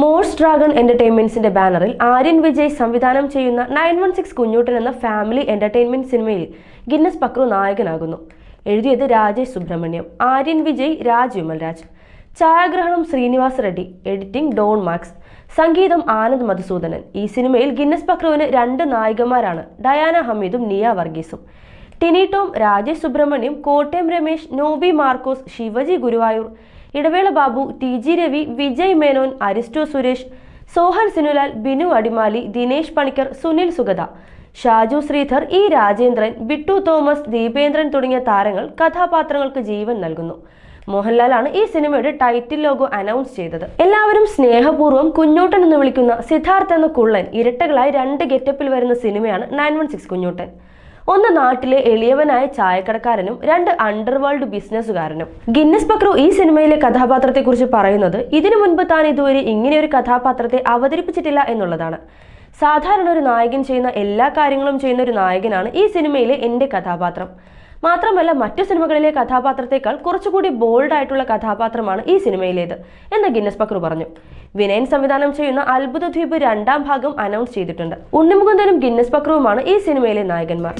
Morse dragon എന്റർടൈൻമെന്റ്സിന്റെ ബാനറിൽ ആര്യൻ വിജയ് സംവിധാനം ചെയ്യുന്ന നയൻ വൺ സിക്സ് കുഞ്ഞൂട്ടൻ എന്ന ഫാമിലി എന്റർടൈൻമെന്റ് സിനിമയിൽ ഗിന്നസ് പക്രു നായകനാകുന്നു. എഴുതിയത് രാജേഷ് സുബ്രഹ്മണ്യം ആര്യൻ വിജയ് രാജ് വിമൽരാജ് ഛായാഗ്രഹണം Srinivas Reddy editing Don Max. സംഗീതം ആനന്ദ് മധുസൂദനൻ. ഈ സിനിമയിൽ ഗിന്നസ് പക്രുവിന് രണ്ട് നായികമാരാണ് ഡയാന ഹമീദും Niya വർഗീസും. Tini Tom Rajesh Subramaniam Kottayam Ramesh Nobi Markose Sivaji Guruvayoor Idavela Babu T G Ravi Vijay Menon Aristo Suresh Sohan Sinulal Binu Adimali Dinesh Panicker Sunil Sugatha. Shaju Sreedhar E Rajendran Bittu Thomas Deependran തുടങ്ങിയ താരങ്ങൾ കഥാപാത്രങ്ങൾക്ക് ജീവൻ നൽകുന്നു. മോഹൻലാലാണ് ഈ സിനിമയുടെ title logo announce ചെയ്തത്. എല്ലാവരും സ്നേഹപൂർവം കുഞ്ഞോട്ടൻ എന്ന് വിളിക്കുന്ന സിദ്ധാർത്ഥ് എന്ന കുള്ളൻ ഇരട്ടകളായി രണ്ട് ഗെറ്റപ്പിൽ വരുന്ന സിനിമയാണ് നയൻ വൺ സിക്സ് കുഞ്ഞോട്ടൻ. ഒന്ന് നാട്ടിലെ എളിയവനായ ചായക്കടക്കാരനും രണ്ട് അണ്ടർവേൾഡ് ബിസിനസ്സുകാരനും ഗിന്നസ് പക്രു ഈ സിനിമയിലെ കഥാപാത്രത്തെക്കുറിച്ച് പറയുന്നത് ഇതിനു മുൻപ് താൻ ഇതുവരെ ഇങ്ങനെ ഒരു കഥാപാത്രത്തെ അവതരിപ്പിച്ചിട്ടില്ല എന്നുള്ളതാണ്. സാധാരണ ഒരു നായകൻ ചെയ്യുന്ന എല്ലാ കാര്യങ്ങളും ചെയ്യുന്ന ഒരു നായകനാണ് ഈ സിനിമയിലെ എന്റെ കഥാപാത്രം. മാത്രമല്ല മറ്റു സിനിമകളിലെ കഥാപാത്രത്തെക്കാൾ കുറച്ചുകൂടി ബോൾഡ് ആയിട്ടുള്ള കഥാപാത്രമാണ് ഈ സിനിമയിലേത് എന്ന് ഗിന്നസ് പക്രു പറഞ്ഞു. വിനയൻ സംവിധാനം ചെയ്യുന്ന അത്ഭുത ദ്വീപ് രണ്ടാം ഭാഗം അനൗൺസ് ചെയ്തിട്ടുണ്ട്. ഉണ്ണിമുകുന്ദനും ഗിന്നസ് പക്രുവുമാണ് ഈ സിനിമയിലെ നായകന്മാർ.